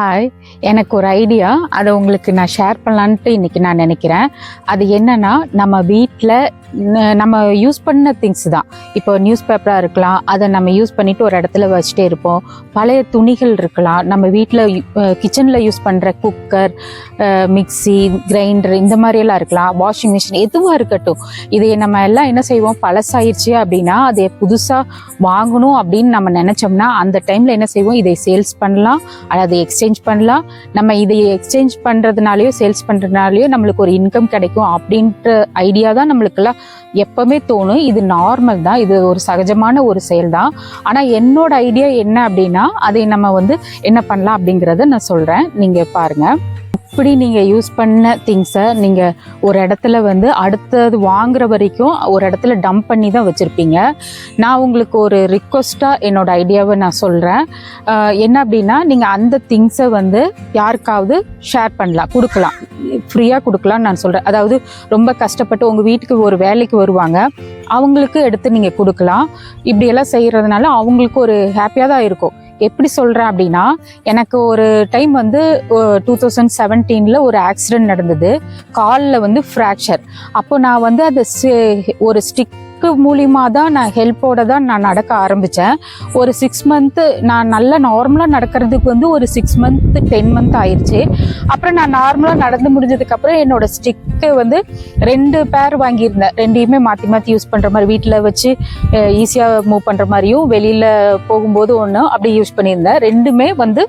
Hi எனக்கு ஒரு idea அதை உங்களுக்கு நான் ஷேர் பண்ணலான்ட்டு இன்றைக்கி நான் நினைக்கிறேன். அது என்னென்னா நம்ம வீட்டில் நம்ம யூஸ் பண்ண திங்ஸ் தான். இப்போ நியூஸ் பேப்பராக இருக்கலாம் அதை நம்ம யூஸ் பண்ணிட்டு ஒரு இடத்துல வச்சுட்டே இருப்போம். பழைய துணிகள் இருக்கலாம் நம்ம வீட்டில் கிச்சனில் யூஸ் பண்ணுற குக்கர் மிக்ஸி கிரைண்டர் இந்த மாதிரியெல்லாம் இருக்கலாம். வாஷிங் மிஷின் எதுவாக இருக்கட்டும். இதை நம்ம எல்லாம் என்ன செய்வோம்? பழசாயிருச்சு அப்படின்னா அதை புதுசாக வாங்கணும் அப்படின்னு நம்ம நினச்சோம்னா அந்த டைமில் என்ன செய்வோம்? இதை சேல்ஸ் பண்ணலாம் அல்லது எக்ஸ்சேஞ்ச் பண்ணலாம். நம்ம இதை எக்ஸ்சேஞ்ச் பண்ணுறதுனாலையோ சேல்ஸ் பண்ணுறதுனாலையோ நம்மளுக்கு ஒரு இன்கம் கிடைக்கும் அப்படின்ற ஐடியா தான் நம்மளுக்கெல்லாம் எப்பவுமே தோணும். இது நார்மல் தான். இது ஒரு சகஜமான ஒரு செயல் தான் ஆனால் என்னோட ஐடியா என்ன அப்படின்னா அதை நம்ம வந்து என்ன பண்ணலாம் அப்படிங்கிறத நான் சொல்கிறேன் நீங்கள் பாருங்கள் இப்படி நீங்கள் யூஸ் பண்ண திங்ஸை நீங்கள் ஒரு இடத்துல வந்து அடுத்தது வாங்குற வரைக்கும் ஒரு இடத்துல டம்ப் பண்ணி தான் வச்சுருப்பீங்க. நான் உங்களுக்கு ஒரு ரிக்வஸ்ட்டாக என்னோடய ஐடியாவை நான் சொல்கிறேன் என்ன அப்படின்னா நீங்கள் அந்த திங்ஸை வந்து யாருக்காவது ஷேர் பண்ணலாம் கொடுக்கலாம். ஃப்ரீயாக கொடுக்கலாம்னு நான் சொல்கிறேன் அதாவது ரொம்ப கஷ்டப்பட்டு உங்கள் வீட்டுக்கு ஒரு வேலைக்கு வருவாங்க. அவங்களுக்கு எடுத்து நீங்கள் கொடுக்கலாம். இப்படியெல்லாம் செய்கிறதுனால அவங்களுக்கு ஒரு ஹாப்பியாக தான் இருக்கும். எப்படி சொல்கிறேன் அப்படின்னா எனக்கு ஒரு டைம் வந்து டூ தௌசண்ட் செவன்டீனில் ஒரு ஆக்சிடென்ட் நடந்தது. காலில் வந்து ஃப்ராக்சர் அப்போ நான் வந்து அதை ஒரு ஸ்டிக் மூலியமாக தான் நான் ஹெல்ப்போட தான் நான் நடக்க ஆரம்பித்தேன் ஒரு சிக்ஸ் மந்த்து நான் நல்லா நார்மலாக நடக்கிறதுக்கு வந்து ஒரு சிக்ஸ் மந்த் டென் மந்த் ஆயிடுச்சு அப்புறம் நான் நார்மலாக நடந்து முடிஞ்சதுக்கப்புறம் என்னோட ஸ்டிக்கு வந்து ரெண்டு பேர் வாங்கியிருந்தேன். ரெண்டையுமே மாற்றி மாற்றி யூஸ் பண்ணுற மாதிரி வீட்டில் வச்சு ஈஸியாக மூவ் பண்ணுற மாதிரியும் வெளியில் போகும்போது ஒன்று அப்படி யூஸ் பண்ணியிருந்தேன். ரெண்டுமே வந்து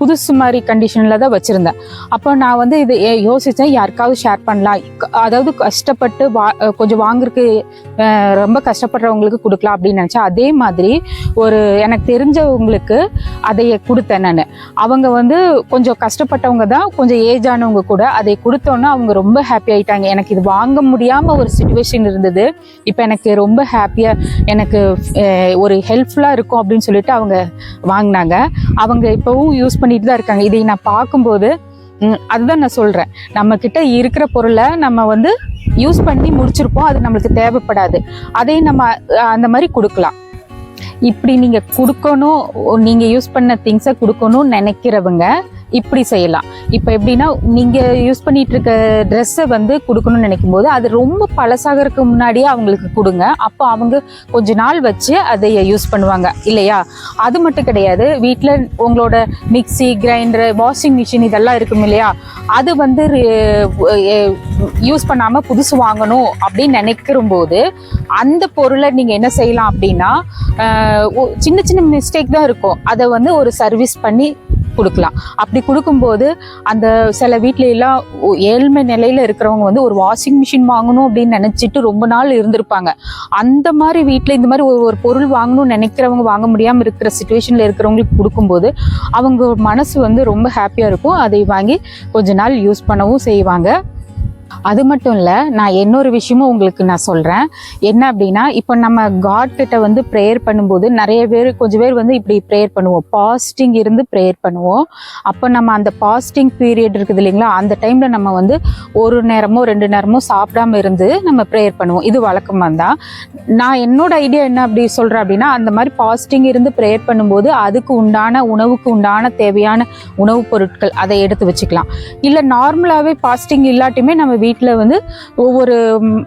புதுசு மாதிரி கண்டிஷனில் தான் வச்சுருந்தேன். அப்போ நான் வந்து இது யோசித்தேன் யாருக்காவது ஷேர் பண்ணலாம். அதாவது கஷ்டப்பட்டு வா கொஞ்சம் வாங்குறதுக்கு ரொம்ப கஷ்டப்படுறவங்களுக்கு கொடுக்கலாம் அப்படின்னு நினச்சா அதே மாதிரி ஒரு எனக்கு தெரிஞ்சவங்களுக்கு அதைய கொடுத்தேன் நான். அவங்க வந்து கொஞ்சம் கஷ்டப்பட்டவங்க தான் கொஞ்சம் ஏஜ் ஆனவங்க கூட அதை கொடுத்தோன்னே அவங்க ரொம்ப ஹாப்பி ஆகிட்டாங்க எனக்கு இது வாங்க முடியாமல் ஒரு சுச்சுவேஷன் இருந்தது. இப்போ எனக்கு ரொம்ப ஹாப்பியாக எனக்கு ஒரு ஹெல்ப்ஃபுல்லாக இருக்கும் அப்படின்னு சொல்லிட்டு அவங்க வாங்கினாங்க. அவங்க இப்போவும் யூஸ் பண்ணிட்டு தான் இருக்காங்க. இதை நான் பார்க்கும்போது அதுதான் நான் சொல்கிறேன் நம்மக்கிட்ட இருக்கிற பொருளை நம்ம வந்து யூஸ் பண்ணி முடிச்சிருப்போம். அது நம்மளுக்கு தேவைப்படாது. அதையும் நம்ம அந்த மாதிரி கொடுக்கலாம். இப்படி நீங்கள் கொடுக்கணும் நீங்கள் யூஸ் பண்ண திங்ஸை கொடுக்கணும்னு நினைக்கிறவங்க இப்படி செய்யலாம். இப்போ எப்படின்னா நீங்கள் யூஸ் பண்ணிட்டு இருக்க ட்ரெஸ்ஸை வந்து கொடுக்கணும்னு நினைக்கும் போது அது ரொம்ப பழசாகிறதுக்கு முன்னாடியே அவங்களுக்கு கொடுங்க. அப்போ அவங்க கொஞ்ச நாள் வச்சு அதை யூஸ் பண்ணுவாங்க. இல்லையா? அது மட்டும் கிடையாது. வீட்டில் உங்களோட மிக்சி கிரைண்டர் வாஷிங் மிஷின் இதெல்லாம் இருக்கும் இல்லையா? அது வந்து யூஸ் பண்ணாமல் புதுசு வாங்கணும் அப்படின்னு நினைக்கிற போது அந்த பொருளை நீங்கள் என்ன செய்யலாம் அப்படின்னா சின்ன சின்ன மிஸ்டேக் தான் இருக்கும். அதை வந்து ஒரு சர்வீஸ் பண்ணி கொடுக்கலாம். அப்படி கொடுக்கும்போது அந்த சில வீட்ல எல்லாம் ஏழ்மை நிலையில இருக்கிறவங்க வந்து ஒரு வாஷிங் மிஷின் வாங்கணும் அப்படின்னு நினைச்சிட்டு ரொம்ப நாள் இருந்திருப்பாங்க. அந்த மாதிரி வீட்டில் இந்த மாதிரி ஒரு ஒரு பொருள் வாங்கணும்னு நினைக்கிறவங்க வாங்க முடியாமல் இருக்கிற சுச்சுவேஷனில் இருக்கிறவங்களுக்கு கொடுக்கும்போது அவங்க மனசு வந்து ரொம்ப ஹாப்பியாக இருக்கும். அதை வாங்கி கொஞ்ச நாள் யூஸ் பண்ணவும் செய்வாங்க. அது மட்டும் இல்லை நான் இன்னொரு விஷயமும் உங்களுக்கு நான் சொல்கிறேன் என்ன அப்படின்னா இப்போ நம்ம காட் கிட்ட வந்து ப்ரேயர் பண்ணும்போது நிறைய பேர் கொஞ்சம் பேர் வந்து இப்படி ப்ரேயர் பண்ணுவோம். பாஸ்டிங் இருந்து ப்ரேயர் பண்ணுவோம். அப்போ நம்ம அந்த பாஸ்டிங் பீரியட் இருக்குது இல்லைங்களா அந்த டைமில் நம்ம வந்து ஒரு நேரமோ ரெண்டு நேரமோ சாப்பிடாம இருந்து நம்ம ப்ரேயர் பண்ணுவோம். இது வழக்கமாக தான் நான் என்னோட ஐடியா என்ன அப்படி சொல்கிறேன் அப்படின்னா அந்த மாதிரி பாஸ்டிங் இருந்து ப்ரேயர் பண்ணும்போது அதுக்கு உண்டான உணவுக்கு உண்டான தேவையான உணவுப் பொருட்கள் அதை எடுத்து வச்சுக்கலாம். இல்லை நார்மலாகவே பாஸ்டிங் இல்லாட்டியுமே நம்ம வீட்டில் வந்து ஒவ்வொரு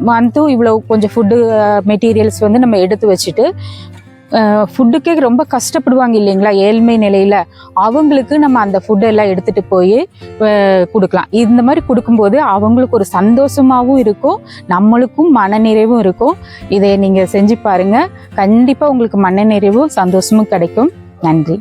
மந்த்தும் இவ்வளோ கொஞ்சம் ஃபுட்டு மெட்டீரியல்ஸ் வந்து நம்ம எடுத்து வச்சுட்டு ஃபுட்டுக்கே ரொம்ப கஷ்டப்படுவாங்க இல்லைங்களா? ஏழ்மை நிலையில் அவங்களுக்கு நம்ம அந்த ஃபுட்டெல்லாம் எடுத்துகிட்டு போய் கொடுக்கலாம். இந்த மாதிரி கொடுக்கும்போது அவங்களுக்கு ஒரு சந்தோஷமாகவும் இருக்கும் நம்மளுக்கும் மனநிறைவும் இருக்கும். இதை நீங்கள் செஞ்சு பாருங்கள் கண்டிப்பாக உங்களுக்கு மனநிறைவும் சந்தோஷமும் கிடைக்கும். நன்றி.